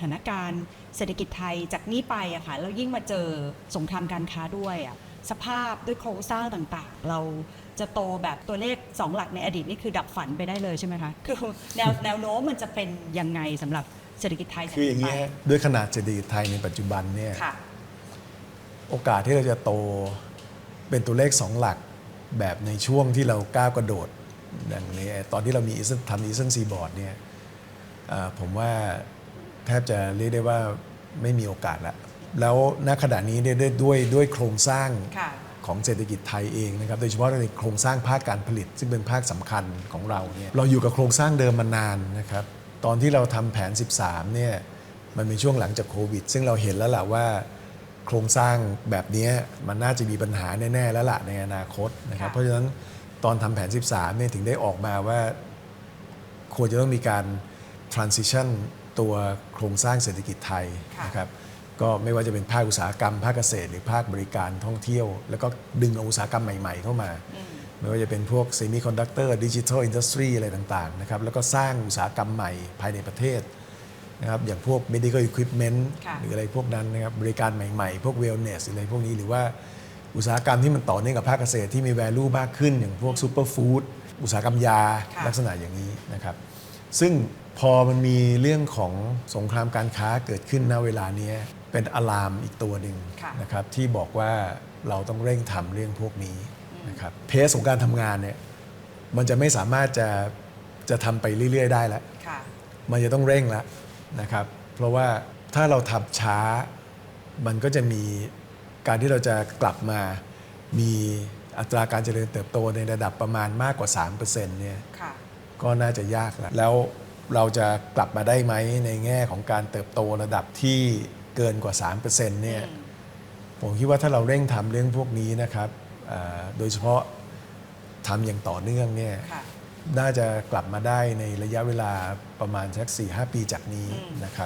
สถานการณ์เศรษฐกิจไทยจากนี้ไปอะค่ะแล้วยิ่งมาเจอสงครามการค้าด้วยอะสภาพด้วยโครงสร้างต่างๆ เราจะโตแบบตัวเลข 2 หลักในอดีตนี่คือดับฝันไปได้เลยใช่ไหมคะคือแนวแนวโน้มมันจะเป็นยังไงสำหรับเศรษฐกิจไทยจกคืออย่างนี้ไปด้วยขนาดเศรษฐกิจไทยในปัจจุบันเนี่ยโอกาสที่เราจะโตเป็นตัวเลข 2 หลักแบบในช่วงที่เราก้าวกระโดดอย่างนี้ตอนที่เรามีทำอีสเ n นซีบอร์ดเนี่ยผมว่า แทบจะเรียกได้ว่าไม่มีโอกาสละแล้วณขณะนี้เนี่ยด้วยด้วยด้วยโครงสร้างค่ะของเศรษฐกิจไทยเองนะครับโดยเฉพาะในโครงสร้างภาคการผลิต ซึ่งเป็นภาคสำคัญของเราเนี่ยเราอยู่กับโครงสร้างเดิมมานานนะครับตอนที่เราทำแผน 13เนี่ยมันเป็นช่วงหลังจากโควิด ซึ่งเราเห็นแล้วล่ะว่าโครงสร้างแบบเนี้ยมันน่าจะมีปัญหาแน่ ๆ แล้วล่ะในอนาคตนะครับค่ะเพราะฉะนั้นตอนทำแผน 13เนี่ยถึงได้ออกมาว่า ควรจะต้องมีการ transition ตัวโครงสร้างเศรษฐกิจไทยค่ะนะครับก็ไม่ว่าจะเป็นภาคอุตสาหกรรม ภาคเกษตรหรือภาคบริการท่องเที่ยว แล้วก็ดึงเอาอุตสาหกรรมใหม่ ๆ เข้ามา ไม่ว่าจะเป็นพวกเซมิคอนดักเตอร์ดิจิทัลอินดัสทรีอะไรต่างๆนะครับแล้วก็สร้างอุตสาหกรรมใหม่ภายในประเทศนะครับอย่างพวก medical equipment ค่ะหรืออะไรพวกนั้นนะครับบริการใหม่ๆ พวก wellness หรืออะไรพวกนี้หรือว่าอุตสาหกรรมที่มันต่อเนื่องกับภาคเกษตรที่มี value มากขึ้น อย่างพวกซูเปอร์ฟู้ดอุตสาหกรรมยาค่ะลักษณะอย่างนี้นะครับ ซึ่งพอมันมีเรื่องของสงครามการค้าเกิดขึ้นณเวลานี้เป็นอะลามอีกตัวหนึ่งค่ะนะครับที่บอกว่าเราต้องเร่งทำเรื่องพวกนี้นะครับเพสของการทำงานเนี่ยมันจะไม่สามารถจะจะทำไปเรื่อย ๆ ได้แล้วค่ะมันจะต้องเร่งแล้วนะครับ เพราะว่าถ้าเราทำช้ามันก็จะมีการที่เราจะกลับมามีอัตราการเจริญเติบโตในระดับประมาณมากกว่า 3%เนี่ยค่ะ ก็น่าจะยากแล้วแล้วเราจะกลับมาได้ไหมในแง่ของการเติบโตระดับที่เกินกว่า 3%เนี่ยผมคิดว่าถ้าเราเร่งทำเรื่องพวกนี้นะครับอ่าโดยเฉพาะทำอย่างต่อเนื่องเนี่ยค่ะน่าจะกลับมาได้ในระยะเวลาประมาณสัก4-5 ปีจากนี้นะครับ